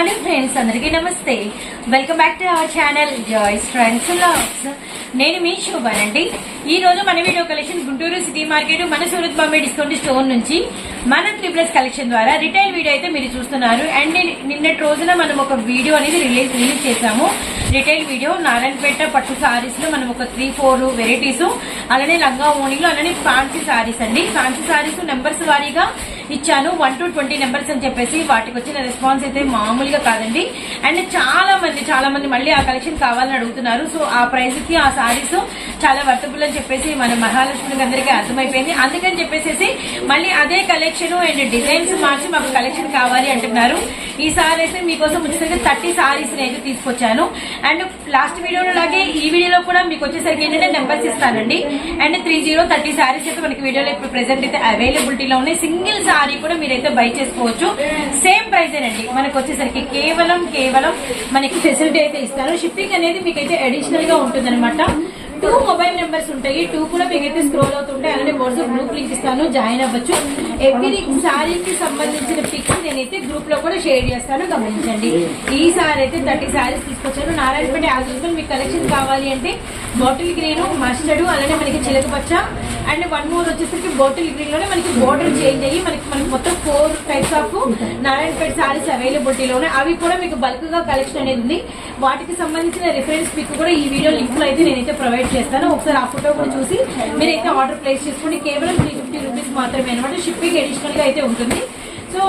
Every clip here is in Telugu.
హలో ఫ్రెండ్స్ అందరికీ నమస్తే. Welcome back to our channel joys friends logs నేను మీ శోభానండి ఈ రోజు మన video collection Guntur city market మన సూరత్ బాంబే డిస్కౌంట్ స్టోర్ నుంచి మన త్రిప్లస్ కలెక్షన్ ద్వారా రిటైల్ వీడియో అయితే మీరు చూస్తున్నారు. అండ్ నిన్నటి రోజున మనం ఒక వీడియో అనేది రిలీజ్ రిలీజ్ చేసాము రిటైల్ వీడియో నారాయణపేట పట్టు సారీస్లో మనం ఒక త్రీ ఫోర్ వెరైటీస్ అలానే లంగా ఓణిలో అలానే ఫ్యాన్సీ సారీస్ అండి. ఫ్యాన్సీ సారీస్ నెంబర్స్ వారీగా ఇచ్చాను. వన్ టు ట్వంటీ నెంబర్స్ అని చెప్పేసి వాటికి వచ్చిన రెస్పాన్స్ అయితే మామూలుగా కాదండి. అండ్ చాలా మంది చాలా మంది మళ్ళీ ఆ కలెక్షన్ కావాలని అడుగుతున్నారు. సో ఆ ప్రైస్కి ఆ సారీస్ చాలా వర్తబుల్ అని చెప్పేసి మన మహాలక్ష్మికి అందరికీ అర్థమైపోయింది. అందుకని చెప్పేసి మళ్ళీ అదే కలెక్షన్ అండ్ డిజైన్స్ మార్చి మాకు కలెక్షన్ కావాలి అంటున్నారు. ఈ సారీ అయితే మీకోసం వచ్చేసరికి థర్టీ సారీస్ అయితే తీసుకొచ్చాను. అండ్ లాస్ట్ వీడియోలో లాగే ఈ వీడియోలో కూడా మీకు వచ్చేసరికి ఏంటంటే నెంబర్స్ ఇస్తానండి. And three zero thirty sarees అయితే మనకి వీడియోలో ఇప్పుడు ప్రెసెంట్ అయితే అవైలబిలిటీలో ఉన్నాయి. సింగిల్ సారీ కూడా మీరైతే బై చేసుకోవచ్చు. సేమ్ ప్రైస్ అండి మనకు వచ్చేసరికి కేవలం కేవలం మనకి ఫెసిలిటీ అయితే ఇస్తారు. షిప్పింగ్ అనేది మీకైతే అడిషనల్గా ఉంటుంది టూ మొబైల్ నెంబర్స్ ఉంటాయి. టూ కూడా మీకైతే స్క్రోల్ అవుతుంటాయి. అలానే వాట్సాప్ గ్రూప్ లింక్ ఇస్తాను. జాయిన్ అవ్వచ్చు. ఎవ్రీ శారీకి సంబంధించిన పిక్స్ నేనైతే గ్రూప్లో కూడా షేర్ చేస్తాను. గమనించండి. ఈ సారీ అయితే థర్టీ శారీస్ తీసుకొచ్చాను నారాయణపేట యాజ్ యూజువల్ మీకు కలెక్షన్ కావాలి అంటే బాటిల్ గ్రీన్ మస్టర్డ్ అలానే మనకి చిలక పచ్చ. అండ్ వన్ మోర్ వచ్చేసరికి బాటిల్ గ్రీన్లోనే మనకి బోర్డర్ చేంజ్ అయ్యి మనకి మనకి మొత్తం four types of Narayanapet sarees అవైలబిలిటీలోనే అవి కూడా మీకు బల్క్గా కలెక్షన్ అనేది ఉంది. వాటికి సంబంధించిన రిఫరెన్స్ పిక్ కూడా ఈ వీడియో లింక్లో అయితే నేనైతే ప్రొవైడ్ చేస్తాను. ఒకసారి ఆ ఫోటో కూడా చూసి మీరైతే ఆర్డర్ ప్లేస్ చేసుకోండి. కేవలం త్రీ ఫిఫ్టీ రూపీస్ మాత్రమే అనమాట. షిప్పింగ్ అడిషనల్గా అయితే ఉంటుంది. సో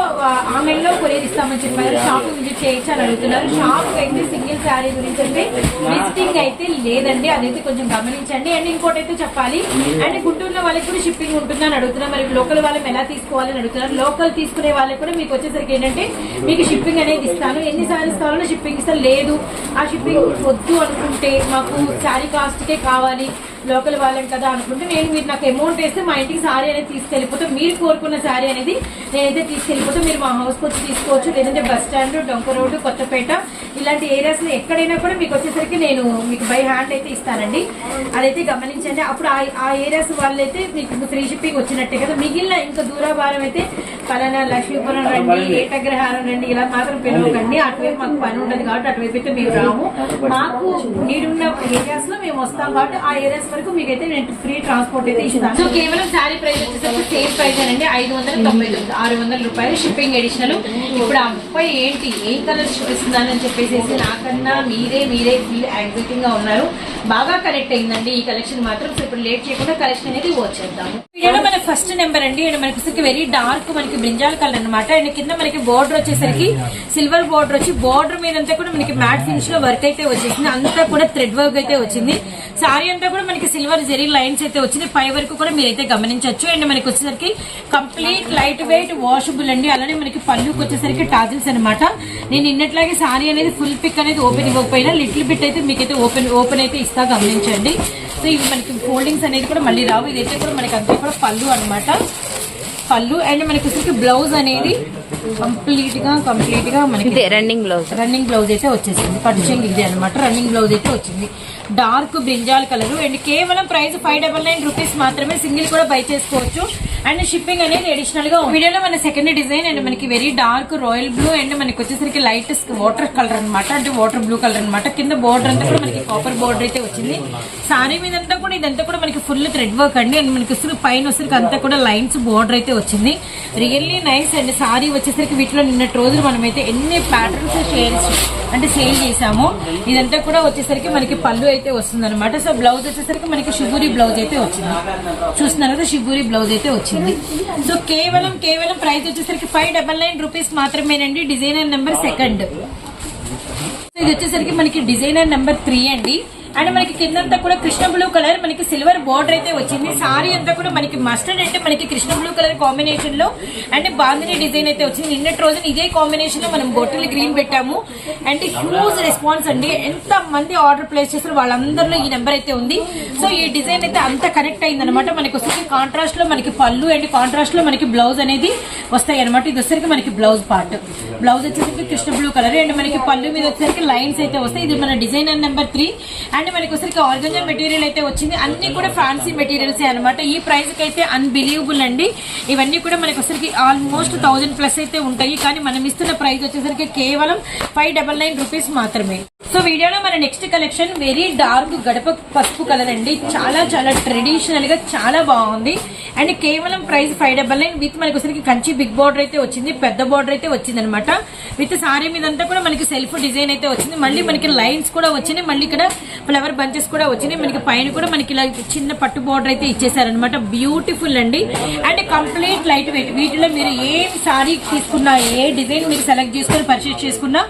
ఆన్లైన్లో కొరియర్ ఇస్తామని చెప్పారు షాప్ విజిట్ చేయొచ్చు అని అడుగుతున్నారు. షాప్ అయితే సింగిల్ శారీ గురించి అయితే విజిటింగ్ అయితే లేదండి. అదైతే కొంచెం గమనించండి. అండ్ ఇంకోటి అయితే చెప్పాలి. అండ్ గుంటూరులో వాళ్ళకి కూడా షిప్పింగ్ ఉంటుందని అడుగుతున్నారు. మరి లోకల్ వాళ్ళని ఎలా తీసుకోవాలని అడుగుతున్నారు. లోకల్ తీసుకునే వాళ్ళకి కూడా మీకు వచ్చేసరికి ఏంటంటే మీకు షిప్పింగ్ అనేది ఇస్తాను. ఎన్ని సారీస్ కావాలో షిప్పింగ్ ఇస్తాను. లేదు. ఆ షిప్పింగ్ వద్దు అనుకుంటే మాకు శారీ కాస్ట్ కే కావాలి. లోకల్ వాళ్ళని కదా అనుకుంటే నేను మీరు నాకు అమౌంట్ వేస్తే మా ఇంటికి శారీ అనేది తీసుకెళ్ళిపోతే మీరు కోరుకున్న శారీ అనేది నేనైతే తీసుకెళ్ళిపోతే మీరు మా హౌస్కి వచ్చి తీసుకోవచ్చు. లేదంటే బస్ స్టాండ్ డొంక రోడ్డు కొత్తపేట ఇలాంటి ఏరియాస్లో ఎక్కడైనా కూడా మీకు వచ్చేసరికి నేను మీకు బై హ్యాండ్ అయితే ఇస్తానండి. అదైతే గమనించండి. అప్పుడు ఆ- ఆ ఏరియాస్ వాళ్ళైతే మీకు ఫ్రీ షిప్పింగ్ వచ్చినట్టే కదా. మిగిలిన ఇంకా దూరాభారం అయితే పలానా లక్ష్మీపురం రండి ఏటగ్రహారం రండి ఇలా మాత్రం పిలవకండి. అటువైపు మాకు పని ఉండదు కాబట్టి అటువైపు అయితే మేము రాము. మాకు మీరున్న ఏరియాస్లో మేము వస్తాం కాబట్టి ఆ ఏరియాస్ వరకు మీకైతే నేను ఫ్రీ ట్రాన్స్పోర్ట్ అయితే ఇస్తాను. సో కేవలం శారీ ప్రైస్ వచ్చేసరికి సేమ్ ప్రైస్ అండి. ఐదు వందల తొంభై తొమ్మిది ఆరు వందల రూపాయలు షిప్పింగ్ అడిషనల్ ఇప్పుడు ఆ అబ్బాయి ఏంటి ఏ కలర్ చూపిస్తున్నానని చెప్పేసి నాకన్నా మీరే మీరే ఫుల్ యాంగ్జైటింగ్గా ఉన్నారు. బాగా కనెక్ట్ అయిందండి ఈ కలెక్షన్ మాత్రం. సో ఇప్పుడు లేట్ చేయకుండా కలెక్షన్ అనేది వచ్చేద్దాము వీడియోలో మన ఫస్ట్ నెంబర్ అండి. అండ్ మనకి వెరీ డార్క్ మనకి బ్రింజాల్ కలర్ అనమాట అండ్ కింద మనకి బోర్డర్ వచ్చేసరికి సిల్వర్ బోర్డర్ వచ్చి బోర్డర్ మీద అంతా కూడా మనకి మ్యాట్ ఫినిష్లో వర్క్ అయితే వచ్చేసింది అంతా కూడా థ్రెడ్ వర్క్ అయితే వచ్చింది. సారీ అంతా కూడా మనకి సిల్వర్ జెరీ లైన్స్ అయితే వచ్చింది. పై వరకు కూడా మీరైతే గమనించవచ్చు అండ్ మనకి వచ్చేసరికి కంప్లీట్ లైట్ వెయిట్ వాషబుల్ అండి. అలానే మనకి పళ్ళుకి వచ్చేసరికి టాజిల్స్ అనమాట నేను ఇన్నట్లాగే సారీ అనేది ఫుల్ పిక్ అనేది ఓపెన్ ఇవ్వకపోయినా లిటిల్ బిట్ అయితే మీకైతే ఓపెన్ ఓపెన్ అయితే ఇస్తా గమనించండి. సో ఇవి మనకి ఫోల్డింగ్స్ అనేది కూడా మళ్ళీ రావు. ఇదైతే కూడా మనకి అంతా కూడా పళ్ళు అన్నమాట. పళ్ళు అండ్ మనకి వచ్చేసరికి బ్లౌజ్ అనేది కంప్లీట్గా కంప్లీట్గా మనకి రన్నింగ్ బ్లౌజ్ రన్నింగ్ బ్లౌజ్ అయితే వచ్చేసింది. పట్టు చెంగు ఇది అనమాట రన్నింగ్ బ్లౌజ్ అయితే వచ్చింది. డార్క్ బ్రింజాల్ కలర్ అండ్ కేవలం price five double nine rupees మాత్రమే సింగిల్ కూడా బై చేసుకోవచ్చు. అండ్ షిప్పింగ్ అనేది అడిషనల్గా వీడియోలో మన సెకండ్ డిజైన్ అండ్ మనకి very dark royal blue and మనకి వచ్చేసరికి లైట్ వాటర్ కలర్ అనమాట అంటే వాటర్ బ్లూ కలర్ అనమాట కింద బోర్డర్ అంతా కూడా మనకి కాపర్ బోర్డర్ అయితే వచ్చింది. సారీ మీద అంతా కూడా ఇదంతా కూడా మనకి ఫుల్ థ్రెడ్ వర్క్ అండి. అండ్ మనకి వస్తున్న పైన వచ్చరికి అంతా కూడా లైన్స్ బోర్డర్ అయితే వచ్చింది. Really nice and. సారీ వచ్చేసరికి వీటిలో నిన్నటి రోజులు మనమైతే ఎన్ని ప్యాటర్న్స్ షేర్ అంటే సేల్ చేసాము ఇదంతా కూడా వచ్చేసరికి మనకి పళ్ళు అయితే అయితే అనమాట సో బ్లౌజ్ వచ్చేసరికి మనకి షిబూరి బ్లౌజ్ అయితే వచ్చింది. చూస్తున్నారు కదా షిబూరి బ్లౌజ్ అయితే వచ్చింది. సో కేవలం కేవలం ప్రైస్ వచ్చేసరికి ఫైవ్ డబల్ నైన్ రూపీస్ మాత్రమేనండి. Designer number second. సో ఇది వచ్చేసరికి మనకి డిజైనర్ నెంబర్ త్రీ అండి. అండ్ మనకి కిందంతా కూడా కృష్ణ బ్లూ కలర్ మనకి సిల్వర్ బోర్డర్ అయితే వచ్చింది. సారీ అంతా కూడా మనకి మస్టర్డ్ అంటే మనకి కృష్ణ బ్లూ కలర్ కాంబినేషన్లో అండ్ బాందిని డిజైన్ అయితే వచ్చింది. నిన్నటి రోజున ఇదే కాంబినేషన్లో మనం బొట్టలు గ్రీన్ పెట్టాము. అండ్ హ్యూజ్ రెస్పాన్స్ అండి. ఎంత మంది ఆర్డర్ ప్లేస్ చేస్తారు వాళ్ళందరిలో ఈ నెంబర్ అయితే ఉంది. సో ఈ డిజైన్ అయితే అంత కనెక్ట్ అయింది అనమాట మనకి వచ్చేసి కాంట్రాస్ట్లో మనకి పళ్ళు అండ్ కాంట్రాస్ట్లో మనకి బ్లౌజ్ అనేది వస్తాయి అనమాట ఇది వచ్చేసరికి మనకి బ్లౌజ్ పార్ట్ బ్లౌజ్ వచ్చేసరికి కృష్ణ బ్లూ కలర్ అండ్ మనకి పళ్ళు మీద వచ్చేసరికి లైన్స్ అయితే వస్తాయి. ఇది మన డిజైన్ నెంబర్ త్రీ అండ్ మనకి వచ్చరికి ఆర్గంజా మెటీరియల్ అయితే వచ్చింది అన్ని కూడా ఫ్యాన్సీ మెటీరియల్స్ అనమాట ఈ ప్రైస్కి అయితే అన్బిలీవబుల్ అండి ఇవన్నీ కూడా మనకి వచ్చరికి ఆల్మోస్ట్ థౌజండ్ ప్లస్ అయితే ఉంటాయి కానీ మనం ఇస్తున్న ప్రైస్ వచ్చేసరికి కేవలం ఫైవ్ డబల్ నైన్ రూపీస్ మాత్రమే సో వీడియోలో మన నెక్స్ట్ కలెక్షన్ వెరీ డార్క్ గడప పసుపు కలర్ అండి చాలా చాలా ట్రెడిషనల్గా చాలా బాగుంది అండ్ కేవలం price five double nine with మనకి వచ్చరికి కంచి బిగ్ బార్డర్ అయితే వచ్చింది పెద్ద బార్డర్ అయితే వచ్చింది అనమాట విత్ సారీ మీద అంతా కూడా మనకి సెల్ఫ్ డిజైన్ అయితే వచ్చింది మళ్ళీ మనకి లైన్స్ కూడా వచ్చినాయి మళ్ళీ ఇక్కడ ఫ్లవర్ బంచెస్ కూడా వచ్చినాయి. మనకి పైన కూడా మనకి ఇలా చిన్న పట్టు బార్డర్ అయితే ఇచ్చేసారనమాట బ్యూటిఫుల్ అండి. అండ్ కంప్లీట్ లైట్ వెయిట్ వీటిలో మీరు ఏం సారీ తీసుకున్నా ఏ డిజైన్ మీరు సెలెక్ట్ చేసుకుని పర్చేస్ చేసుకున్నా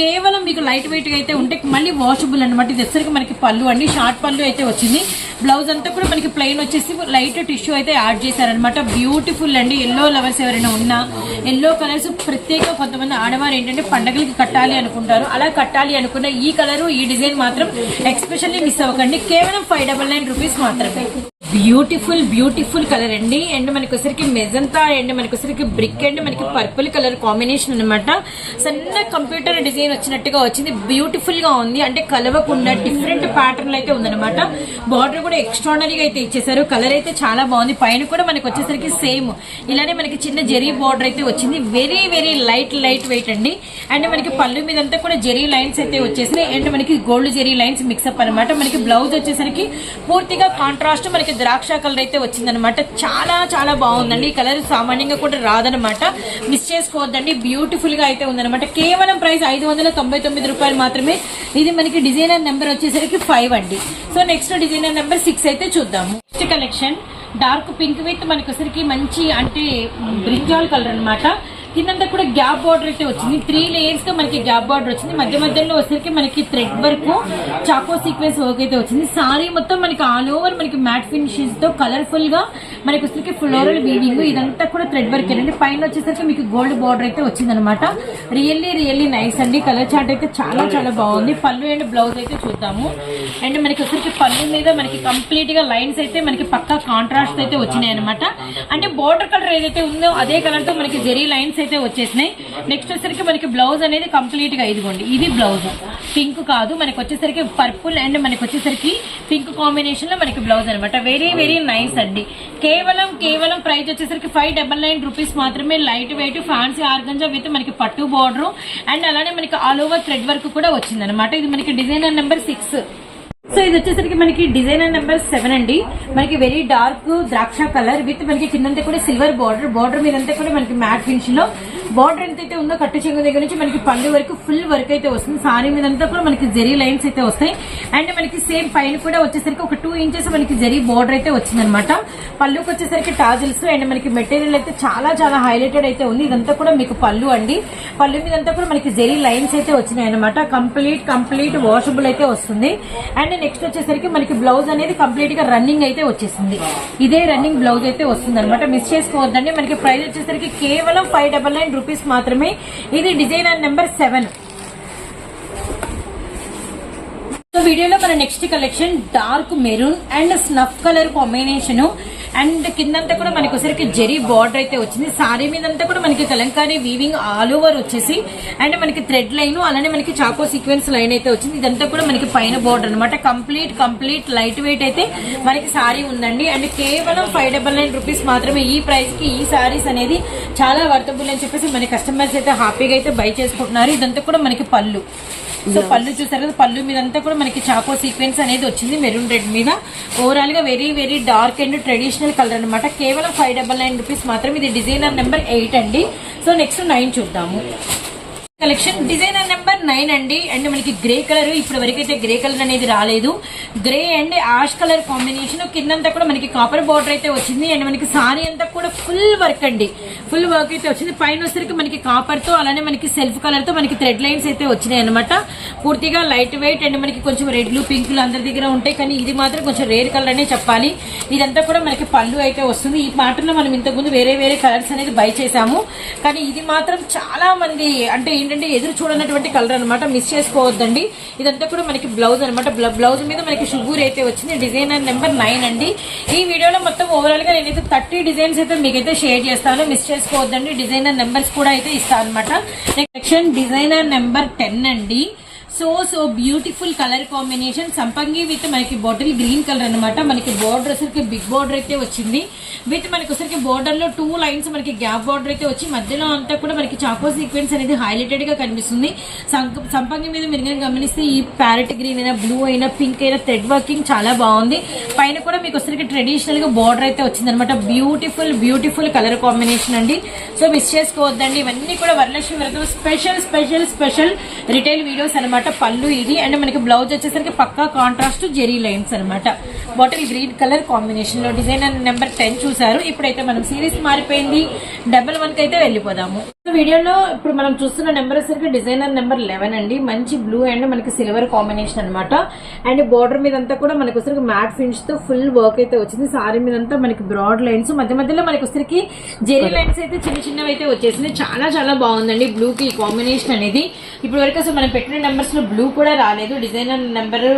కేవలం మీకు లైట్ వెయిట్గా అయితే ఉంటే మళ్ళీ వాషబుల్ అనమాట ఇది వచ్చరికి మనకి పళ్ళు అండి. షార్ట్ పళ్ళు అయితే వచ్చింది. బ్లౌజ్ అంతా కూడా మనకి ప్లెయిన్ వచ్చేసి లైట్ టిష్యూ అయితే యాడ్ చేశారనమాట బ్యూటిఫుల్ అండి. ఎల్లో లవర్స్ ఎవరైనా ఉన్నా ఎల్లో కలర్స్ ప్రత్యేక కొంతమంది ఆడవారు ఏంటంటే పండగలకి కట్టాలి అనుకుంటారు. అలా కట్టాలి అనుకున్న ఈ కలరు ఈ డిజైన్ మాత్రం ఎక్స్పెషల్లీ మిస్ అవ్వకండి. కేవలం ఫైవ్ డబల్ నైన్ రూపీస్ మాత్రమే. బ్యూటిఫుల్ బ్యూటిఫుల్ కలర్ అండి. అండ్ మనకి వచ్చరికి మెజంతా అండ్ మనకి వచ్చరికి బ్రిక్ అండ్ మనకి పర్పుల్ కలర్ కాంబినేషన్ అన్నమాట. సన్న కంప్యూటర్ డిజైన్ వచ్చినట్టుగా వచ్చింది. బ్యూటిఫుల్గా ఉంది. అంటే కలవకుండా డిఫరెంట్ ప్యాటర్న్ అయితే ఉందన్నమాట. బార్డర్ కూడా ఎక్స్ట్రాడనరీగా అయితే ఇచ్చేసారు కలర్ అయితే చాలా బాగుంది. పైన కూడా మనకి వచ్చేసరికి సేమ్ ఇలానే మనకి చిన్న జెరీ బార్డర్ అయితే వచ్చింది. Very very light light weight అండి. అండ్ మనకి పళ్ళు మీద అంతా కూడా జెరీ లైన్స్ అయితే వచ్చేసినాయి. అండ్ మనకి గోల్డ్ జెరీ లైన్స్ మిక్సప్ అనమాట మనకి బ్లౌజ్ వచ్చేసరికి పూర్తిగా కాంట్రాస్ట్ మనకి ద్రాక్ష కలర్ అయితే వచ్చిందనమాట చాలా చాలా బాగుందండి. ఈ కలర్ సామాన్యంగా కూడా రాదనమాట మిస్ చేసుకోవద్దండి. బ్యూటిఫుల్గా అయితే ఉందన్నమాట. కేవలం ప్రైస్ ఐదు వందల తొంభై తొమ్మిది రూపాయలు మాత్రమే. ఇది మనకి డిజైనర్ నెంబర్ వచ్చేసరికి ఫైవ్ అండి. So next designer number six అయితే చూద్దాము. Next collection dark pink with మనకి మంచి అంటే బ్రింజాల్ కలర్ అనమాట కిందంతా కూడా గ్యాప్ బార్డర్ అయితే వచ్చింది. త్రీ లేయర్స్తో మనకి గ్యాప్ బార్డర్ వచ్చింది. మధ్య మధ్యలో వచ్చేసరికి మనకి థ్రెడ్ వర్క్ చాకో సీక్వెన్స్ వర్క్ అయితే వచ్చింది. సారీ మొత్తం మనకి ఆల్ ఓవర్ మనకి మ్యాట్ ఫినిషెస్తో కలర్ఫుల్గా మనకి వచ్చేసరికి ఫ్లోరల్ వీవింగ్ ఇదంతా కూడా థ్రెడ్ వర్క్ అండి పైన వచ్చేసరికి మీకు గోల్డ్ బార్డర్ అయితే వచ్చింది అనమాట రియల్లీ రియల్లీ నైస్ అండి. కలర్ చార్ట్ అయితే చాలా చాలా బాగుంది. పళ్ళు అండ్ బ్లౌజ్ అయితే చూద్దాము. అండ్ మనకి వచ్చేసరికి పళ్ళు మీద మనకి కంప్లీట్గా లైన్స్ అయితే మనకి పక్కా కాంట్రాస్ట్ అయితే వచ్చినాయి అనమాట అంటే బార్డర్ కలర్ ఏదైతే ఉందో అదే కలర్తో మనకి జెరీ లైన్స్ అయితే వచ్చేసినాయి. నెక్స్ట్ వచ్చేసరికి మనకి బ్లౌజ్ అనేది కంప్లీట్గా ఇదిగోండి. ఇది బ్లౌజ్ పింక్ కాదు. మనకి వచ్చేసరికి పర్పుల్ అండ్ మనకి వచ్చేసరికి పింక్ కాంబినేషన్లో మనకి బ్లౌజ్ అనమాట వెరీ వెరీ నైస్ అండి. కేవలం కేవలం ప్రైస్ వచ్చేసరికి ఫైవ్ డబల్ నైన్ రూపీస్ మాత్రమే light weight fancy organza with మనకి పట్టు బార్డర్ అండ్ అలానే మనకి ఆల్ ఓవర్ థ్రెడ్ వర్క్ కూడా వచ్చింది అనమాట ఇది మనకి డిజైనర్ నెంబర్ సిక్స్ సో ఇది వచ్చేసరికి మనకి డిజైనర్ నెంబర్ సెవెన్ అండి. మనకి వెరీ డార్క్ ద్రాక్ష కలర్ విత్ మనకి కిందంతా కూడా సిల్వర్ బార్డర్ బార్డర్ మీదంతా కూడా మనకి మ్యాట్ ఫినిష్లో బార్డర్ ఎంత అయితే ఉందో కట్టు చెంగు దగ్గర నుంచి మనకి పళ్ళు వరకు ఫుల్ వర్క్ అయితే వస్తుంది. సారీ మీదంతా కూడా మనకి జరీ లైన్స్ అయితే వస్తాయి. అండ్ మనకి సేమ్ పైన కూడా వచ్చేసరికి ఒక టూ ఇంచెస్ మనకి జరీ బార్డర్ అయితే వచ్చిందనమాట పళ్ళుకి వచ్చేసరికి టాజిల్స్ అండ్ మనకి మెటీరియల్ అయితే చాలా చాలా హైలైటెడ్ అయితే ఉంది. ఇదంతా కూడా మీకు పళ్ళు అండి. పళ్ళు మీదంతా కూడా మనకి జరీ లైన్స్ అయితే వచ్చినాయి అనమాట కంప్లీట్ కంప్లీట్ వాషబుల్ అయితే వస్తుంది. అండ్ నెక్స్ట్ వచ్చేసరికి మనకి బ్లౌజ్ అనేది కంప్లీట్గా రన్నింగ్ అయితే వచ్చేసింది. ఇదే రన్నింగ్ బ్లౌజ్ అయితే వస్తుంది అనమాట మిస్ చేసుకోవద్దండి. మనకి ప్రైస్ వచ్చేసరికి కేవలం ఫైవ్ డబల్ నైన్ రూపీస్ మాత్రమే. ఇది డిజైనర్ నెంబర్ సెవెన్. సో వీడియోలో మన next collection dark maroon and snuff colour combination and కిందంతా కూడా మనకి ఒకసారికి జెరీ బార్డర్ అయితే వచ్చింది. సారీ మీదంతా కూడా మనకి కలంకారీ వీవింగ్ ఆల్ ఓవర్ వచ్చేసి అండ్ మనకి థ్రెడ్ లైన్ అలానే మనకి చాకో సీక్వెన్స్ లైన్ అయితే వచ్చింది. ఇదంతా కూడా మనకి పైన బార్డర్ అనమాట కంప్లీట్ కంప్లీట్ లైట్ వెయిట్ అయితే మనకి సారీ ఉందండి. అండ్ కేవలం ఫైవ్ డబల్ నైన్ రూపీస్ మాత్రమే ఈ ప్రైస్కి ఈ సారీస్ అనేది చాలా వర్తబుల్ అని చెప్పేసి మన కస్టమర్స్ అయితే హ్యాపీగా అయితే బై చేసుకుంటున్నారు. ఇదంతా కూడా మనకి పళ్ళు. సో పళ్ళు చూసారు కదా పళ్ళు మీద అంతా కూడా మనకి చాకో సీక్వెన్స్ అనేది వచ్చింది మెరూన్ రెడ్ మీద. ఓవరాల్గా very very dark and traditional colour అన్నమాట. కేవలం ఫైవ్ డబల్ నైన్ రూపీస్ మాత్రం ఇది డిజైనర్ నెంబర్ ఎయిట్ అండి. సో నెక్స్ట్ నైన్ చూద్దాము. కలెక్షన్ డిజైనర్ నెంబర్ నైన్ అండి. అండ్ మనకి గ్రే కలర్ ఇప్పటి వరకు అయితే గ్రే కలర్ అనేది రాలేదు. Grey and ash colour combination కిందంతా కూడా మనకి కాపర్ బార్డర్ అయితే వచ్చింది. అండ్ మనకి సారీ అంతా కూడా ఫుల్ వర్క్ అండి. ఫుల్ వర్క్ అయితే వచ్చింది. పైన వచ్చరికి మనకి కాపర్తో అలానే మనకి సెల్ఫ్ కలర్తో మనకి థ్రెడ్ లైన్స్ అయితే వచ్చినాయి అనమాట పూర్తిగా లైట్ వెయిట్ అండ్ మనకి కొంచెం రెడ్లు పింకులు అందరి దగ్గర ఉంటాయి. కానీ ఇది మాత్రం కొంచెం రేర్ కలర్ అనే చెప్పాలి. ఇదంతా కూడా మనకి పళ్ళు అయితే వస్తుంది. ఈ పాటలో మనం ఇంతకుముందు వేరే వేరే కలర్స్ అనేది బై చేసాము కానీ ఇది మాత్రం చాలా మంది అంటే ఏంటంటే ఎదురు చూడనటువంటి కలర్ అనమాట మిస్ చేసుకోవద్దండి. ఇదంతా కూడా మనకి బ్లౌజ్ అనమాట బ్లౌజ్ మీద మనకి షుగూర్ అయితే వచ్చింది. డిజైనర్ నెంబర్ నైన్ అండి. ఈ వీడియోలో మొత్తం ఓవరాల్గా నేనైతే థర్టీ డిజైన్స్ అయితే మీకైతే షేర్ చేస్తాను. మిస్ చేసుకోవద్దండి. డిజైనర్ నెంబర్స్ కూడా అయితే ఇస్తాను అనమాట నెక్స్ట్ డిజైనర్ నెంబర్ టెన్ అండి. So so beautiful colour combination సంపంగి విత్ మనకి బాటిల్ గ్రీన్ కలర్ అన్నమాట. మనకి బోర్డర్ వచ్చరికి బిగ్ బోర్డర్ అయితే వచ్చింది. విత్ మనకి వచ్చరికి బోర్డర్లో టూ లైన్స్ మనకి గ్యాప్ బార్డర్ అయితే వచ్చి మధ్యలో అంతా కూడా మనకి చాకో సీక్వెన్స్ అనేది హైలైటెడ్గా కనిపిస్తుంది. సంపంగి మీద మీరు గమనిస్తే ఈ ప్యారెట్ గ్రీన్ అయినా బ్లూ అయినా పింక్ అయినా థ్రెడ్ వర్కింగ్ చాలా బాగుంది. పైన కూడా మీకు వచ్చరికి ట్రెడిషనల్గా బోర్డర్ అయితే వచ్చింది అనమాట బ్యూటిఫుల్ బ్యూటిఫుల్ కలర్ కాంబినేషన్ అండి. సో మిస్ చేసుకోవద్దండి. ఇవన్నీ కూడా Varalakshmi Vratam. Special special special retail videos అనమాట పళ్ళు ఇది అండ్ మనకి బ్లౌజ్ వచ్చేసరికి పక్కా కాంట్రాస్ట్ జెరీ లైన్స్ అన్నమాట. బాటిల్ గ్రీన్ కలర్ కాంబినేషన్లో డిజైన్ నెంబర్ టెన్ చూసారు ఇప్పుడైతే మనం సిరీస్ మారిపోయింది. డబల్ వన్కి అయితే వెళ్ళిపోదాము. వీడియోలో ఇప్పుడు మనం చూస్తున్న నెంబర్ వచ్చేసరికి డిజైనర్ నెంబర్ లెవెన్ అండి. మంచి బ్లూ అండ్ మనకి సిల్వర్ కాంబినేషన్ అన్నమాట. అండ్ బోర్డర్ మీద అంతా కూడా మనకి వచ్చరికి మ్యాట్ ఫినిష్తో ఫుల్ వర్క్ అయితే వచ్చింది. సారీ మీద అంతా మనకి బ్రాడ్ లైన్స్ మధ్య మధ్యలో మనకి వచ్చరికి జెరీ లైన్స్ అయితే చిన్న చిన్నవి అయితే వచ్చేసింది చాలా చాలా బాగుందండి బ్లూ కి కాంబినేషన్ అనేది. ఇప్పుడు వరకు అసలు మనం పెట్టిన నెంబర్స్లో బ్లూ కూడా రాలేదు. డిజైనర్ నెంబర్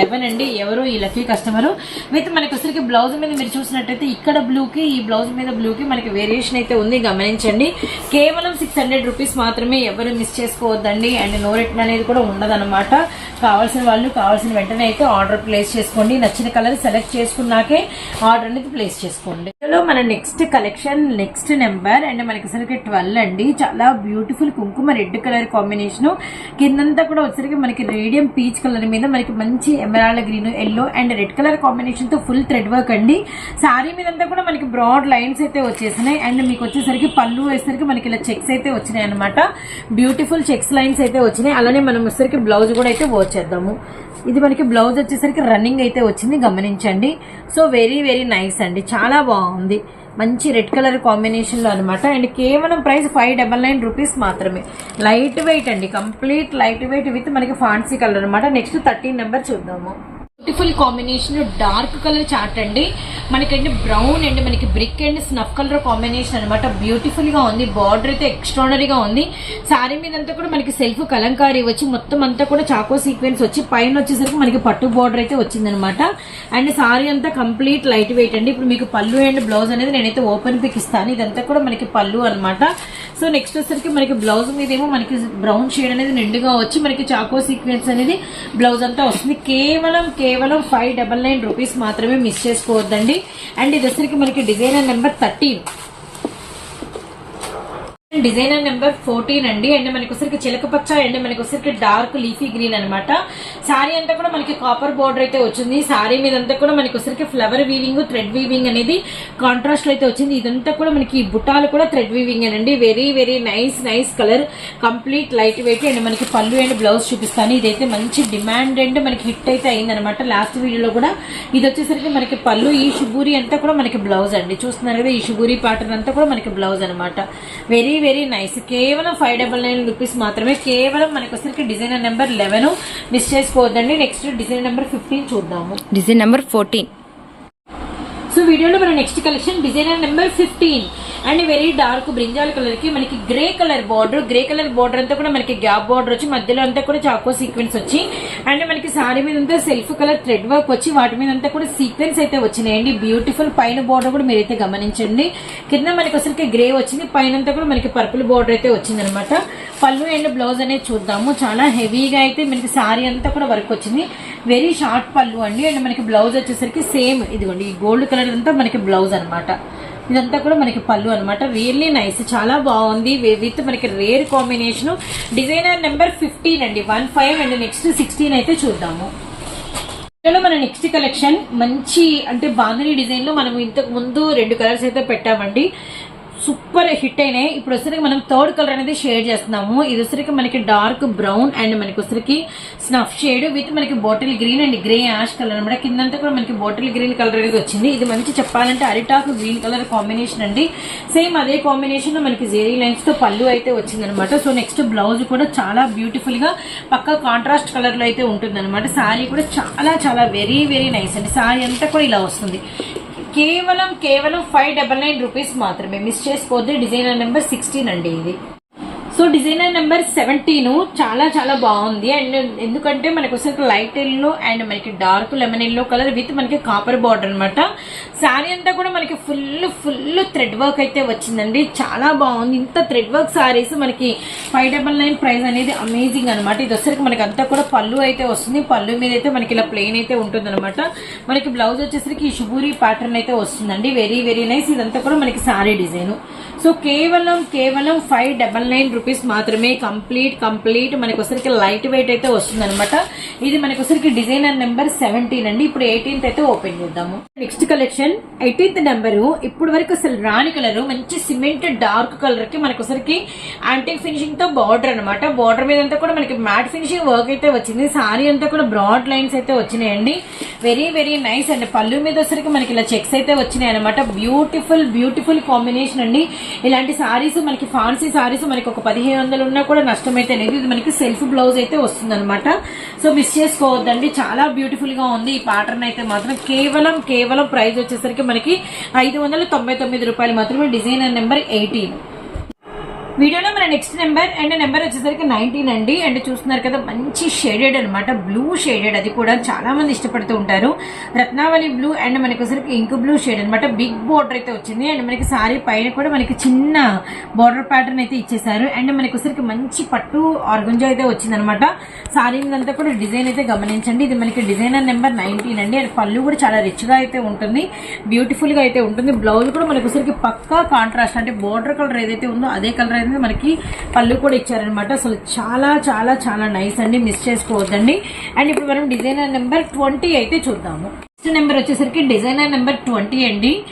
లెవెన్ అండి. ఎవరు ఈ లక్కీ కస్టమర్ విత్ మనకి వచ్చరికి బ్లౌజ్ మీద మీరు చూసినట్టయితే ఇక్కడ బ్లూ కి ఈ బ్లౌజ్ మీద బ్లూ కి మనకి వేరియేషన్ అయితే ఉంది. గమనించండి. కేవలం సిక్స్ హండ్రెడ్ రూపీస్ మాత్రమే ఎవరు మిస్ చేసుకోవద్దండి. అండ్ నో రిటర్న్ అనేది కూడా ఉండదన్నమాట. కావాల్సిన వాళ్ళు కావాల్సిన వెంటనే అయితే ఆర్డర్ ప్లేస్ చేసుకోండి. నచ్చిన కలర్ సెలెక్ట్ చేసుకున్నాకే ఆర్డర్ అనేది ప్లేస్ చేసుకోండి. ఇందులో మన next collection next number and మనకి అసలుకి ట్వెల్వ్ అండి. చాలా బ్యూటిఫుల్ కుంకుమ రెడ్ కలర్ కాంబినేషన్ కిందంతా కూడా వచ్చరికి మనకి రేడియం పీచ్ కలర్ మీద మనకి మంచి emerald green yellow and red colour కాంబినేషన్తో ఫుల్ థ్రెడ్ వర్క్ అండి. సారీ మీదంతా కూడా మనకి బ్రాడ్ లైన్స్ అయితే వచ్చేసినాయి. అండ్ మీకు వచ్చేసరికి పళ్ళు వేసరికి మనకి ఇలా చెక్స్ అయితే వచ్చినాయి అనమాట బ్యూటిఫుల్ చెక్స్ లైన్స్ అయితే వచ్చినాయి. అలానే మనం వచ్చేసరికి బ్లౌజ్ కూడా అయితే వచ్చేద్దాము ఇది మనకి బ్లౌజ్ వచ్చేసరికి రన్నింగ్ అయితే వచ్చింది గమనించండి. సో వెరీ వెరీ నైస్ అండి. చాలా బాగుంది. మంచి రెడ్ కలర్ కాంబినేషన్లో అనమాట అండ్ కేవలం price five double nine rupees మాత్రమే. లైట్ వెయిట్ అండి. కంప్లీట్ లైట్ వెయిట్ విత్ మనకి ఫాన్సీ కలర్ అనమాట నెక్స్ట్ థర్టీన్ నెంబర్ చూద్దాము. Beautiful combination dark colour chart అండి. మనకండి బ్రౌన్ అండ్ మనకి brick and snuff colour combination అనమాట బ్యూటిఫుల్గా ఉంది బార్డర్ అయితే ఎక్స్ట్రాడనరీగా ఉంది. సారీ మీద అంతా కూడా మనకి సెల్ఫ్ కలంకారీ వచ్చి మొత్తం అంతా కూడా చాకో సీక్వెన్స్ వచ్చి పైన వచ్చేసరికి మనకి పట్టు బార్డర్ అయితే వచ్చిందనమాట అండ్ సారీ అంతా కంప్లీట్ లైట్ వెయిట్ అండి. ఇప్పుడు మీకు పళ్ళు అండ్ బ్లౌజ్ అనేది నేనైతే ఓపెన్ పిక్ ఇస్తాను. ఇదంతా కూడా మనకి పళ్ళు అనమాట సో నెక్స్ట్ వచ్చేసరికి మనకి బ్లౌజ్ మీద ఏమో మనకి బ్రౌన్ షేడ్ అనేది నిండుగా వచ్చి మనకి చాకో సీక్వెన్స్ అనేది బ్లౌజ్ అంతా వస్తుంది. కేవలం కేవలం ఫైవ్ డబల్ నైన్ రూపీస్ మాత్రమే మిస్ చేసుకోవద్దండి. అండ్ ఇది వచ్చరికి మనకి designer number thirteen designer number fourteen అండి. అండ్ మనకి వచ్చరికి చిలకపచ్చ అండ్ మనకి వచ్చరికి డార్క్ లీఫీ గ్రీన్ అన్నమాట. సారీ అంతా కూడా మనకి కాపర్ బోర్డర్ అయితే వచ్చింది. సారీ మీద అంతా కూడా మనకి వచ్చరికి ఫ్లవర్ వీవింగ్ థ్రెడ్ వీవింగ్ అనేది కాంట్రాస్ట్ అయితే వచ్చింది. ఇదంతా కూడా మనకి బుటాలు బుట్టాలు కూడా థ్రెడ్ వీవింగ్ అండి very very nice nice colour complete light weight and మనకి పళ్ళు అండ్ బ్లౌజ్ చూపిస్తాను. ఇదైతే మంచి డిమాండ్ అండ్ మనకి హిట్ అయితే అయిందనమాట లాస్ట్ వీడియోలో కూడా. ఇది వచ్చేసరికి మనకి పళ్ళు ఈ షుగూరి అంతా కూడా మనకి బ్లౌజ్ అండి. చూస్తున్నారు కదా ఈ షుగూరి పాటర్ అంతా కూడా మనకి బ్లౌజ్ అనమాట వెరీ వెరీ నైస్. కేవలం ఫైవ్ డబల్ నైన్ రూపీస్ మాత్రమే. కేవలం మనకి వచ్చరికి డిజైనర్ నెంబర్ లెవెన్ మిస్ చేసుకోవద్దండి. నెక్స్ట్ డిజైన్ నెంబర్ ఫిఫ్టీన్ చూద్దాము. డిజైన్ నెంబర్ ఫోర్టీన్ సో వీడియోలో మన next collection designer number fifteen and very dark brinjal కలర్కి మనకి grey colour border grey colour border అంతా కూడా మనకి గ్యాప్ బార్డర్ వచ్చి మధ్యలో అంతా కూడా చాకో సీక్వెన్స్ వచ్చి అండ్ మనకి సారీ మీద అంతా సెల్ఫ్ కలర్ థ్రెడ్ వర్క్ వచ్చి వాటి మీద అంతా కూడా సీక్వెన్స్ అయితే వచ్చినాయండి. బ్యూటిఫుల్ పైన బార్డర్ కూడా మీరైతే గమనించండి. కింద మనకి అసలు గ్రే వచ్చింది పైన అంతా కూడా మనకి పర్పుల్ బార్డర్ అయితే వచ్చింది అనమాట పళ్ళు అండ్ బ్లౌజ్ అనేది చూద్దాము. చాలా హెవీగా అయితే మనకి సారీ అంతా కూడా వర్క్ వచ్చింది. వెరీ షార్ట్ పళ్ళు అండి. అండ్ మనకి బ్లౌజ్ వచ్చేసరికి సేమ్ ఇదిగోండి ఈ గోల్డ్ కలర్ అంతా మనకి బ్లౌజ్ అనమాట ఇదంతా కూడా మనకి పళ్ళు అనమాట రియల్లీ నైస్ చాలా బాగుంది. విత్ మనకి rare combination designer number fifteen అండి. One five and next sixteen అయితే చూద్దాము. ఇందులో మన నెక్స్ట్ కలెక్షన్ మంచి అంటే బాంధనీ డిజైన్లో మనం ఇంతకు ముందు రెండు కలర్స్ అయితే పెట్టామండి. సూపర్ హిట్ అయినాయి. ఇప్పుడు వచ్చరికి మనం థర్డ్ కలర్ అనేది షేడ్ చేస్తున్నాము. ఇది వచ్చరికి మనకి డార్క్ బ్రౌన్ అండ్ మనకి వచ్చరికి స్నఫ్ షేడ్ విత్ మనకి bottle green and grey ash colour అనమాట కిందంతా కూడా మనకి బాటిల్ గ్రీన్ కలర్ అనేది వచ్చింది. ఇది మంచి చెప్పాలంటే అరిటాక్ గ్రీన్ కలర్ కాంబినేషన్ అండి. సేమ్ అదే కాంబినేషన్ మనకి జేరీ లైన్స్తో పళ్ళు అయితే వచ్చింది అనమాట సో నెక్స్ట్ బ్లౌజ్ కూడా చాలా బ్యూటిఫుల్గా పక్క కాంట్రాస్ట్ కలర్లో అయితే ఉంటుంది అనమాట శారీ కూడా చాలా చాలా వెరీ వెరీ నైస్ అండి. సారీ అంతా కూడా ఇలా వస్తుంది. కేవలం కేవలం ఫైవ్ డబల్ నైన్ రూపీస్ మాత్రమే. మిస్ చేసుకోవద్దు. డిజైనర్ నెంబర్ సిక్స్టీన్ అండి ఇది. సో డిజైనర్ నెంబర్ సెవెంటీన్ చాలా చాలా బాగుంది. అండ్ ఎందుకంటే మనకు వచ్చేసరికి లైట్ ఎల్లో అండ్ మనకి dark lemon yellow colour with మనకి కాపర్ బార్డర్ అనమాట శారీ అంతా కూడా మనకి ఫుల్ ఫుల్ థ్రెడ్ వర్క్ అయితే వచ్చిందండి. చాలా బాగుంది. ఇంత థ్రెడ్ వర్క్ సారీస్ మనకి ఫైవ్ డబల్ నైన్ ప్రైస్ అనేది అమేజింగ్ అనమాట ఇది వచ్చేసరికి మనకి అంతా కూడా పళ్ళు అయితే వస్తుంది. పళ్ళు మీద అయితే మనకి ఇలా ప్లెయిన్ అయితే ఉంటుంది అనమాట మనకి బ్లౌజ్ వచ్చేసరికి ఈ షుబూరి ప్యాటర్న్ అయితే వస్తుందండి. Very very nice. ఇదంతా కూడా మనకి శారీ డిజైన్. సో కేవలం కేవలం ఫైవ్ డబల్ నైన్ రూపీస్ మాత్రమే కంప్లీట్ కంప్లీట్ మనకు వచ్చరికి లైట్ వెయిట్ అయితే వస్తుంది అనమాట ఇది మనకొసరికి డిజైనర్ నెంబర్ సెవెంటీన్ అండి. ఇప్పుడు ఎయిటీన్త్ అయితే ఓపెన్ చేద్దాము. నెక్స్ట్ కలెక్షన్ ఎయిటీన్త్ నెంబర్ ఇప్పుడు వరకు అసలు రాని కలర్ మంచి సిమెంట్ డార్క్ కలర్కి మనకొసరికి వచ్చరికి యాంటిక్ ఫినిషింగ్తో బార్డర్ అనమాట బార్డర్ మీద అంతా కూడా మనకి మ్యాట్ ఫినిషింగ్ వర్క్ అయితే వచ్చింది. సారీ అంతా కూడా బ్రాడ్ లైన్స్ అయితే వచ్చినాయండి. వెరీ వెరీ నైస్ అండి. పళ్ళు మీద వచ్చరికి మనకి ఇలా చెక్స్ అయితే వచ్చినాయి అనమాట బ్యూటిఫుల్ బ్యూటిఫుల్ కాంబినేషన్ అండి. ఇలాంటి సారీస్ మనకి ఫాన్సీ సారీస్ మనకి ఒక పదిహేను వందలు ఉన్నా కూడా నష్టం అయితే లేదు. ఇది మనకి సెల్ఫ్ బ్లౌజ్ అయితే వస్తుందన్నమాట. సో మిస్ చేసుకోవద్దండి. చాలా బ్యూటిఫుల్గా ఉంది ఈ ప్యాటర్న్ అయితే మాత్రం. కేవలం కేవలం ప్రైస్ వచ్చేసరికి మనకి ఐదు వందల తొంభై తొమ్మిది రూపాయలు మాత్రమే డిజైనర్ నెంబర్ ఎయిటీన్ వీడియోలో మన నెక్స్ట్ నెంబర్ అండ్ నెంబర్ వచ్చేసరికి నైన్టీన్ అండి. అండ్ చూస్తున్నారు కదా మంచి షేడెడ్ అనమాట బ్లూ షేడెడ్ అది కూడా చాలా మంది ఇష్టపడుతూ ఉంటారు. రత్నావళి బ్లూ అండ్ మనకి వచ్చరికి ఇంక్ బ్లూ షేడ్ అన్నమాట. బిగ్ బోర్డర్ అయితే వచ్చింది. అండ్ మనకి సారీ పైన కూడా మనకి చిన్న బోర్డర్ ప్యాటర్న్ అయితే ఇచ్చేసారు అండ్ మనకి వచ్చరికి మంచి పట్టు ఆర్గంజా అయితే వచ్చిందనమాట సారీ అంతా కూడా డిజైన్ అయితే గమనించండి. ఇది మనకి డిజైనర్ నెంబర్ నైన్టీన్ అండి. అండ్ పళ్ళు కూడా చాలా రిచ్గా అయితే ఉంటుంది. బ్యూటిఫుల్గా అయితే ఉంటుంది. బ్లౌజ్ కూడా మనకి వచ్చరికి పక్కా కాంట్రాస్ట్ అంటే బోర్డర్ కలర్ ఏదైతే ఉందో అదే కలర్ అయితే మనకి పళ్ళు కూడా ఇచ్చారనమాట అసలు చాలా చాలా చాలా నైస్ అండి. మిస్ చేసుకోవద్దండి. అండ్ ఇప్పుడు మనం డిజైనర్ నెంబర్ ట్వంటీ అయితే చూద్దాము. నెక్స్ట్ నెంబర్ వచ్చేసరికి డిజైనర్ నెంబర్ ట్వంటీ అండి.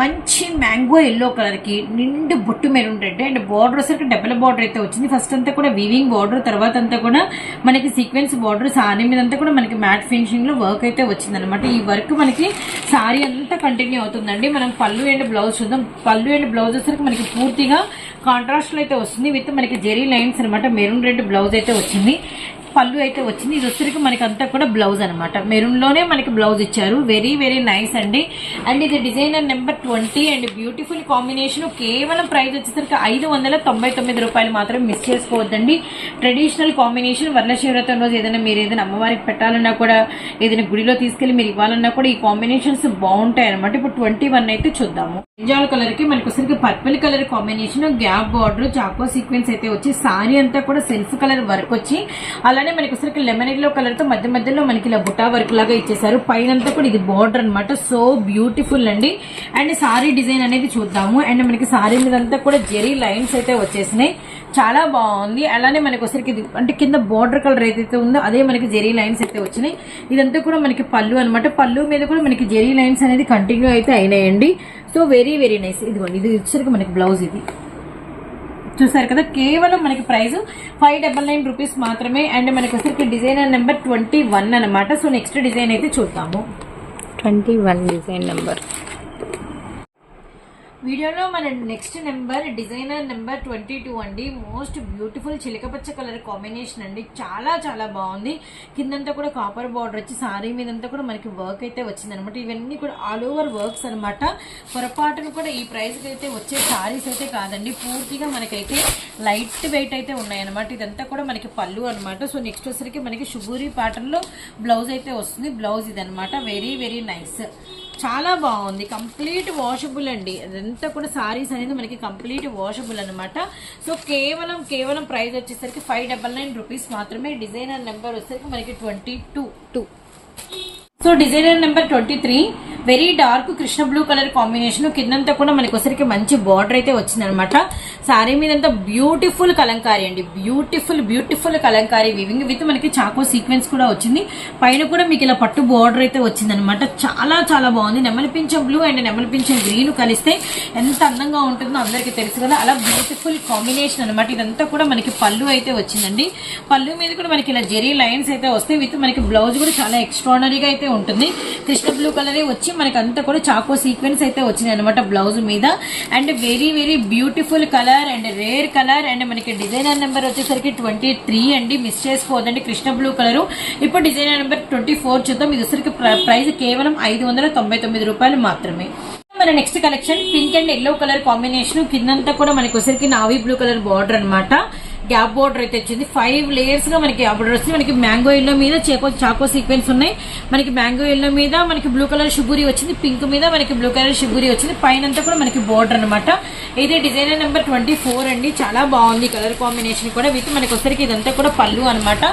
మంచి మ్యాంగో ఎల్లో కలర్కి నిండు బొట్టు మెరూన్ రెడ్ అండ్ బార్డర్ వచ్చేసరికి డబుల్ బార్డర్ అయితే వచ్చింది. ఫస్ట్ అంతా కూడా వీవింగ్ బార్డర్ తర్వాత అంతా కూడా మనకి సీక్వెన్స్ బార్డర్ సారీ మీద అంతా కూడా మనకి మ్యాట్ ఫినిషింగ్లో వర్క్ అయితే వచ్చిందనమాట ఈ వర్క్ మనకి సారీ అంతా కంటిన్యూ అవుతుందండి. మనం పళ్ళు అండ్ బ్లౌజ్ చూద్దాం. పళ్ళు అండ్ బ్లౌజ్ వచ్చేసరికి మనకి పూర్తిగా కాంట్రాస్ట్లో అయితే వస్తుంది. విత్ మనకి జెరీ లైన్స్ అనమాట మెరూన్ రెడ్ బ్లౌజ్ అయితే వచ్చింది. పళ్ళు అయితే వచ్చింది. ఇది వచ్చరికి మనకి అంతా కూడా బ్లౌజ్ అనమాట మెరూన్లోనే మనకి బ్లౌజ్ ఇచ్చారు. వెరీ వెరీ నైస్ అండి. అండ్ ఇది designer number twenty and beautiful combination కేవలం ప్రైస్ వచ్చేసరికి ఐదు వందల తొంభై తొమ్మిది రూపాయలు మాత్రం మిస్ చేసుకోవద్దండి. ట్రెడిషనల్ కాంబినేషన్ వరలశివరతం రోజు ఏదైనా మీరు ఏదైనా అమ్మవారికి పెట్టాలన్నా కూడా ఏదైనా గుడిలో తీసుకెళ్ళి మీరు ఇవ్వాలన్నా కూడా ఈ కాంబినేషన్స్ బాగుంటాయి అనమాట ఇప్పుడు ట్వంటీ వన్ అయితే చూద్దాము. బ్రింజాల్ కలర్కి మనకి వచ్చరికి purple colour combination gap border choco sequence అయితే వచ్చి సారీ అంతా కూడా సెల్ఫ్ కలర్ వర్క్ వచ్చి అలానే మనకి అసలు లెమన్ ఎల్లో కలర్తో మధ్య మధ్యలో మనకి ఇలా బుటా వర్క్ లాగా ఇచ్చేసారు పైన అంతా కూడా ఇది బార్డర్ అన్నమాట. సో బ్యూటిఫుల్ అండి. అండ్ సారీ డిజైన్ అనేది చూద్దాము. అండ్ మనకి సారీ మీద అంతా కూడా జెరీ లైన్స్ అయితే వచ్చేసినాయి. చాలా బాగుంది. అలానే మనకి ఒకసారికి ఇది అంటే కింద బార్డర్ కలర్ ఏదైతే ఉందో అదే మనకి జెరీ లైన్స్ అయితే వచ్చినాయి. ఇదంతా కూడా మనకి పళ్ళు అన్నమాట. పళ్ళు మీద కూడా మనకి జెరీ లైన్స్ అనేది కంటిన్యూ అయితే అయినాయండి. సో వెరీ వెరీ నైస్ ఇదిగోండి. ఇది వచ్చరికి మనకి బ్లౌజ్ ఇది. చూసారు కదా కేవలం మనకి price five double nine rupees మాత్రమే అండ్ మనకి వచ్చేసరికి డిజైనర్ నెంబర్ ట్వంటీ వన్ అనమాట సో నెక్స్ట్ డిజైన్ అయితే చూద్దాము. Twenty one design number. వీడియోలో మన next number designer number twenty two అండి. మోస్ట్ బ్యూటిఫుల్ చిలకపచ్చ కలర్ కాంబినేషన్ అండి. చాలా చాలా బాగుంది. కిందంతా కూడా కాపర్ బార్డర్ వచ్చి సారీ మీదంతా కూడా మనకి వర్క్ అయితే వచ్చిందనమాట. ఇవన్నీ కూడా ఆల్ ఓవర్ వర్క్స్ అనమాట. పొరపాటును కూడా ఈ ప్రైస్కి అయితే వచ్చే సారీస్ అయితే కాదండి. పూర్తిగా మనకైతే లైట్ వెయిట్ అయితే ఉన్నాయన్నమాట. ఇదంతా కూడా మనకి పళ్ళు అనమాట. సో నెక్స్ట్ వచ్చరికి మనకి షుగూరి ప్యాటర్న్లో బ్లౌజ్ అయితే వస్తుంది. బ్లౌజ్ ఇది అనమాట వెరీ వెరీ నైస్ చాలా బాగుంది. కంప్లీట్ వాషబుల్ అండి. అదంతా కూడా సారీస్ అనేది మనకి కంప్లీట్ వాషబుల్ అనమాట సో కేవలం కేవలం ప్రైస్ వచ్చేసరికి ఫైవ్ డబల్ నైన్ రూపీస్ మాత్రమే డిజైనర్ నెంబర్ వచ్చేసరికి మనకి twenty two two so designer number twenty three very dark Krishna blue colour combination కిందంతా కూడా మనకి ఒకసారికి మంచి బార్డర్ అయితే వచ్చిందనమాట. సారీ మీదంతా బ్యూటిఫుల్ కలంకారీ అండి. Beautiful beautiful kalamkari weaving with మనకి చాకో సీక్వెన్స్ కూడా వచ్చింది. పైన కూడా మీకు ఇలా పట్టు బార్డర్ అయితే వచ్చిందనమాట. చాలా చాలా బాగుంది. నెమలిపించే బ్లూ అండ్ నెమలిపించే గ్రీన్ కలిస్తే ఎంత అందంగా ఉంటుందో అందరికీ తెలుసు కదా. అలా బ్యూటిఫుల్ కాంబినేషన్ అనమాట. ఇదంతా కూడా మనకి పళ్ళు అయితే వచ్చిందండి. పళ్ళు మీద కూడా మనకి ఇలా జెరీ లైన్స్ అయితే వస్తాయి. విత్ మనకి బ్లౌజ్ కూడా చాలా ఎక్స్ట్రానరీగా అయితే ఉంటుంది. కృష్ణ బ్లూ కలరే వచ్చి మనకి అంతా కూడా చాకో సీక్వెన్స్ అయితే వచ్చింది అనమాట బ్లౌజ్ మీద. And very very beautiful colour and rare colour and మనకి డిజైనర్ నెంబర్ వచ్చేసరికి ట్వంటీ త్రీ అండి. మిస్ చేసుకోవద్దండి. కృష్ణ బ్లూ కలర్ ఇప్పుడు డిజైనర్ నెంబర్ ట్వంటీ ఫోర్ చూద్దాం. ఇది వచ్చరికి ప్రైస్ కేవలం ఐదు వందల తొంభై తొమ్మిది రూపాయలు మాత్రమే. మన next collection pink and yellow colour combination కిందంతా కూడా మనకి వచ్చరికి నావీ బ్లూ కలర్ బార్డర్ అనమాట గ్యాప్ బోర్డర్ అయితే వచ్చింది ఫైవ్ లేయర్స్గా మనకి గ్యాప్ బోర్డర్ వస్తుంది మనకి మ్యాంగో ఎల్లో మీద చేకో చాకో సీక్వెన్స్ ఉన్నాయి. మనకి మ్యాంగో ఎల్లో మీద మనకి బ్లూ కలర్ షుబూరి వచ్చింది. పింక్ మీద మనకి బ్లూ కలర్ షుబూరి వచ్చింది. పైన అంతా కూడా మనకి బోర్డర్ అనమాట ఇది డిజైనర్ నెంబర్ ట్వంటీ ఫోర్ అండి. చాలా బాగుంది కలర్ కాంబినేషన్ కూడా. విత్ మనకి వచ్చరికి ఇదంతా కూడా పళ్ళు అనమాట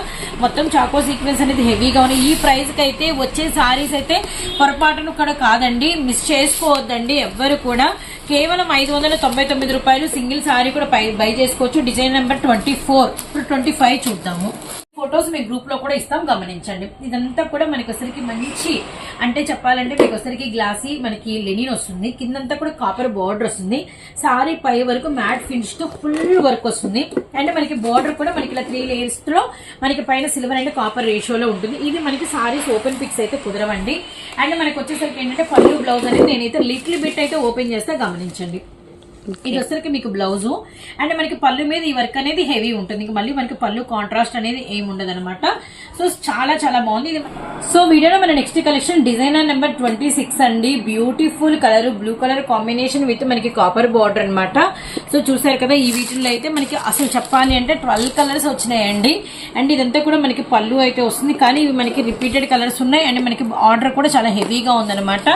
మొత్తం చాకో సీక్వెన్స్ అనేది హెవీగా ఉన్నాయి. ఈ ప్రైస్కి అయితే వచ్చే సారీస్ అయితే పొరపాటును కూడా కాదండి. మిస్ చేసుకోవద్దండి ఎవ్వరు కూడా. కేవలం ఐదు వందల తొంభై తొమ్మిది రూపాయలు సింగిల్ సారీ కూడా పై బై చేసుకోవచ్చు. Design number twenty twenty four ఇప్పుడు ట్వంటీ ఫైవ్ చూద్దాము. ఫొటోస్ మీ గ్రూప్లో కూడా ఇస్తాం గమనించండి. ఇదంతా కూడా మనకి ఒకసారికి మంచి అంటే చెప్పాలంటే మీకు ఒకసారికి గ్లాసీ మనకి లెనిన్ వస్తుంది. కిందంతా కూడా కాపర్ బార్డర్ వస్తుంది. సారీ పై వరకు మ్యాట్ ఫినిష్తో ఫుల్ వర్క్ వస్తుంది. అండ్ మనకి బార్డర్ కూడా మనకి ఇలా త్రీ లేయర్స్లో మనకి పైన సిల్వర్ అండ్ కాపర్ రేషియోలో ఉంటుంది. ఇది మనకి సారీస్ ఓపెన్ పిక్స్ అయితే కుదరవండి. అండ్ మనకి వచ్చేసరికి ఏంటంటే పళ్ళు బ్లౌజ్ అనేది నేనైతే లిటిల్ బిట్ అయితే ఓపెన్ చేస్తే గమనించండి. ఇది వచ్చరికి మీకు బ్లౌజ్. అండ్ మనకి పళ్ళు మీద ఈ వర్క్ అనేది హెవీ ఉంటుంది. ఇంకా మళ్ళీ మనకి పళ్ళు కాంట్రాస్ట్ అనేది ఏమి ఉండదు అనమాట సో చాలా చాలా బాగుంది. ఇది సో వీడియోలో మన next collection designer number twenty six అండి. Beautiful colour blue colour combination with మనకి కాపర్ బార్డర్ అన్నమాట. సో చూసారు కదా ఈ వీటిల్లో అయితే మనకి అసలు చెప్పాలి అంటే ట్వెల్వ్ కలర్స్ వచ్చినాయండి. అండ్ ఇదంతా కూడా మనకి పళ్ళు అయితే వస్తుంది. కానీ ఇవి మనకి రిపీటెడ్ కలర్స్ ఉన్నాయి. అండ్ మనకి ఆర్డర్ కూడా చాలా హెవీగా ఉందన్నమాట.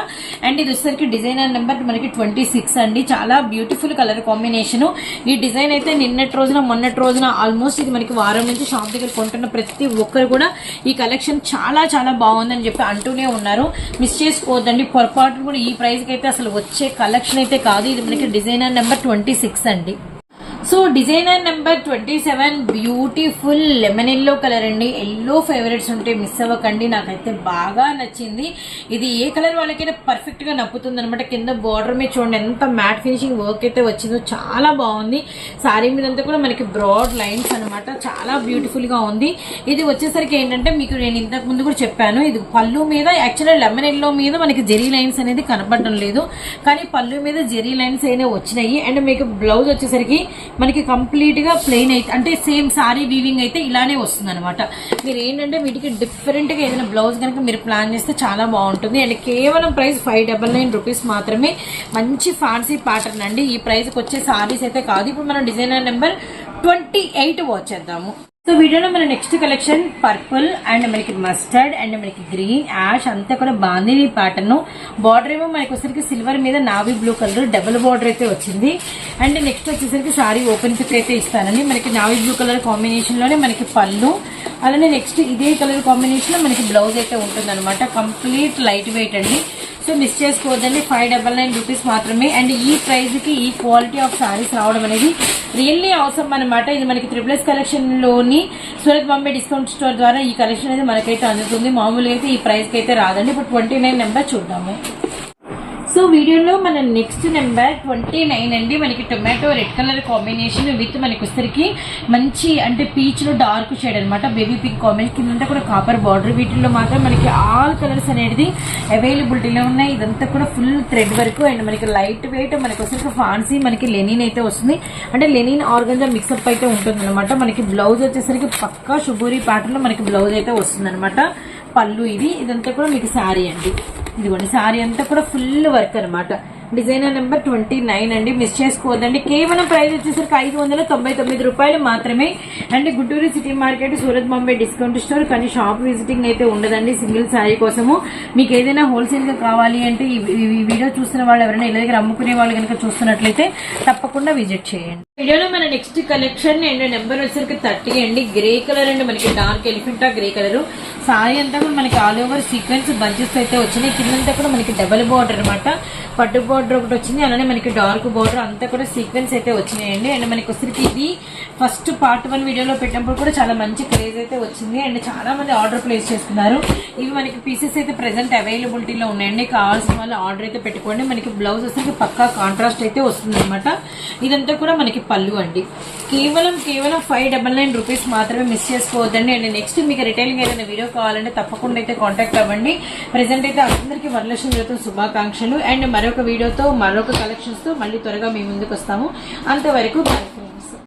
అండ్ ఇది వచ్చేసరికి డిజైనర్ నెంబర్ మనకి ట్వంటీ సిక్స్ అండి. చాలా బ్యూటిఫుల్ కలర్ కాంబినేషన్ ఈ డిజైన్ అయితే నిన్నటి రోజున మొన్నటి రోజున ఆల్మోస్ట్ ఇది మనకి వారం నుంచి షాప్ దగ్గర కొంటున్న ప్రతి ఒక్కరు కూడా ఈ కలెక్షన్ చాలా చాలా బాగుందని చెప్పి అంటూనే ఉన్నారు. మిస్ చేసుకోవద్దండి. పొరపాటు కూడా ఈ ప్రైస్కి అయితే అసలు వచ్చే కలెక్షన్ అయితే కాదు. ఇది మనకి డిజైనర్ నెంబర్ ట్వంటీ సిక్స్ అండి. So designer number twenty seven beautiful lemon yellow colour అండి. ఎల్లో ఫేవరెట్స్ ఉంటే మిస్ అవ్వకండి. నాకైతే బాగా నచ్చింది. ఇది ఏ కలర్ వాళ్ళకైనా పర్ఫెక్ట్గా నప్పుతుంది అనమాట కింద బార్డర్ మీద చూడండి ఎంత మ్యాట్ ఫినిషింగ్ వర్క్ అయితే వచ్చిందో చాలా బాగుంది. సారీ మీద అంతా కూడా మనకి బ్రాడ్ లైన్స్ అనమాట చాలా బ్యూటిఫుల్గా ఉంది. ఇది వచ్చేసరికి ఏంటంటే మీకు నేను ఇంతకు ముందు కూడా చెప్పాను. ఇది పళ్ళు మీద యాక్చువల్గా లెమన్ ఎల్లో మీద మనకి జెరీ లైన్స్ అనేది కనపడడం లేదు. కానీ పళ్ళు మీద జెరీ లైన్స్ అయినా వచ్చినాయి. అండ్ మీకు బ్లౌజ్ వచ్చేసరికి మనకి కంప్లీట్గా ప్లెయిన్ అయితే అంటే సేమ్ సారీ వీవింగ్ అయితే ఇలానే వస్తుంది అనమాట మీరు ఏంటంటే వీటికి డిఫరెంట్గా ఏదైనా బ్లౌజ్ కనుక మీరు ప్లాన్ చేస్తే చాలా బాగుంటుంది. అండ్ కేవలం price five double nine rupees మాత్రమే. మంచి ఫ్యాన్సీ ప్యాటర్న్ అండి. ఈ ప్రైస్కి వచ్చే సారీస్ అయితే కాదు. ఇప్పుడు మనం డిజైనర్ నెంబర్ ట్వంటీ ఎయిట్ వచ్చేద్దాము సో వీడియోలో మన నెక్స్ట్ కలెక్షన్ పర్పుల్ అండ్ మనకి మస్టర్డ్ అండ్ మనకి గ్రీన్ యాష్ అంతా కూడా బాందిని ప్యాటర్న్ బార్డర్ ఏమో మనకి వచ్చేసరికి సిల్వర్ మీద navy blue colour double border అయితే వచ్చింది. అండ్ నెక్స్ట్ వచ్చేసరికి సారీ ఓపెన్ పిక్ అయితే ఇస్తానండి మనకి నావీ బ్లూ కలర్ కాంబినేషన్లోనే మనకి పళ్ళు. అలానే నెక్స్ట్ ఇదే కలర్ కాంబినేషన్లో మనకి బ్లౌజ్ అయితే ఉంటుందనమాట కంప్లీట్ లైట్ వెయిట్ అండి. సో మిస్ చేసుకోవద్దండి. ఫైవ్ డబల్ నైన్ రూపీస్ మాత్రమే. అండ్ ఈ ప్రైస్కి ఈ క్వాలిటీ ఆఫ్ సారీస్ రావడం అనేది రియల్లీ అవసరం అనమాట ఇది మనకి త్రిపుల్స్ కలెక్షన్లోని సూరత్ బాంబే డిస్కౌంట్ స్టోర్ ద్వారా ఈ కలెక్షన్ అనేది మనకైతే అందుతుంది. మామూలుగా అయితే ఈ ప్రైస్కి అయితే రాదండి. ఇప్పుడు ట్వంటీ నైన్ నెంబర్ చూద్దాము. సో వీడియోలో మన నెక్స్ట్ నెంబర్ ట్వంటీ నైన్ అండి. మనకి tomato red colour combination with మనకి వచ్చరికి మంచి అంటే పీచ్లో డార్క్ షేడ్ అనమాట బేబీ పింక్ కాంబినేషన్ కింద కూడా కాపర్ బార్డర్ వీటిల్లో మాత్రం మనకి ఆల్ కలర్స్ అనేది అవైలబిలిటీలో ఉన్నాయి. ఇదంతా కూడా ఫుల్ థ్రెడ్ వర్క్ అండ్ మనకి లైట్ వెయిట్ మనకి వచ్చరికి ఫాన్సీ మనకి లెనిన్ అయితే వస్తుంది. అంటే లెనిన్ ఆర్గంజా మిక్సప్ అయితే ఉంటుంది అనమాట మనకి బ్లౌజ్ వచ్చేసరికి పక్కా షుబూరి ప్యాటర్న్లో మనకి బ్లౌజ్ అయితే వస్తుంది పళ్ళు ఇది ఇదంతా కూడా మీకు శారీ అండి. ఇదిగోండి శారీ అంతా కూడా ఫుల్ వర్క్ అనమాట డిజైనర్ నెంబర్ ట్వంటీ నైన్ అండి మిస్ చేసుకోవద్దండి. కేవలం ప్రైస్ వచ్చేసరికి ఐదు వందల తొంభై తొమ్మిది రూపాయలు మాత్రమే. And Guntur city market Surat Bombay discount store కానీ షాప్ విజిటింగ్ అయితే ఉండదండి సింగిల్ శారీ కోసము. మీకు ఏదైనా హోల్సేల్గా కావాలి అంటే ఈ వీడియో చూస్తున్న వాళ్ళు ఎవరైనా ఇళ్ళ దగ్గర అమ్ముకునే వాళ్ళు కనుక చూస్తున్నట్లయితే తప్పకుండా విజిట్ చేయండి. వీడియోలో మన నెక్స్ట్ కలెక్షన్ అండ్ నెంబర్ వచ్చేసరికి థర్టీ అండి. గ్రే కలర్ అండి మనకి dark Elephanta grey colour sari అంతా కూడా మనకి ఆల్ ఓవర్ సీక్వెన్స్ బంచెస్ అయితే వచ్చినాయి. కిందంతా కూడా మనకి డబల్ బార్డర్ అనమాట పట్టు బార్డర్ ఒకటి వచ్చింది. అలానే మనకి డార్క్ బార్డర్ అంతా కూడా సీక్వెన్స్ అయితే వచ్చినాయండి. అండ్ మనకి వచ్చరికి ఇది ఫస్ట్ పార్ట్ వన్ వీడియోలో పెట్టినప్పుడు కూడా చాలా మంచి క్రేజ్ అయితే వచ్చింది. అండ్ చాలా మంది ఆర్డర్ ప్లేస్ చేస్తున్నారు ఇవి మనకి పీసెస్ అయితే ప్రెసెంట్ అవైలబిలిటీలో ఉన్నాయండి. కావాల్సిన వాళ్ళు ఆర్డర్ అయితే పెట్టుకోండి. మనకి బ్లౌజ్ వచ్చరికి పక్కా కాంట్రాస్ట్ అయితే వస్తుంది ఇదంతా కూడా మనకి పళ్ళు అండి. కేవలం కేవలం ఫైవ్ డబల్ నైన్ రూపీస్ మాత్రమే మిస్ చేసుకోవద్దండి. అండ్ నెక్స్ట్ మీకు రిటైలింగ్ ఏదైనా వీడియో కావాలంటే తప్పకుండా అయితే కాంటాక్ట్ అవ్వండి. ప్రెసెంట్ అయితే అందరికీ వరలక్ష్మి వ్రతం శుభాకాంక్షలు. అండ్ మరొక వీడియోతో మరొక కలెక్షన్స్తో మళ్ళీ త్వరగా మీ ముందుకు వస్తాము. అంతవరకు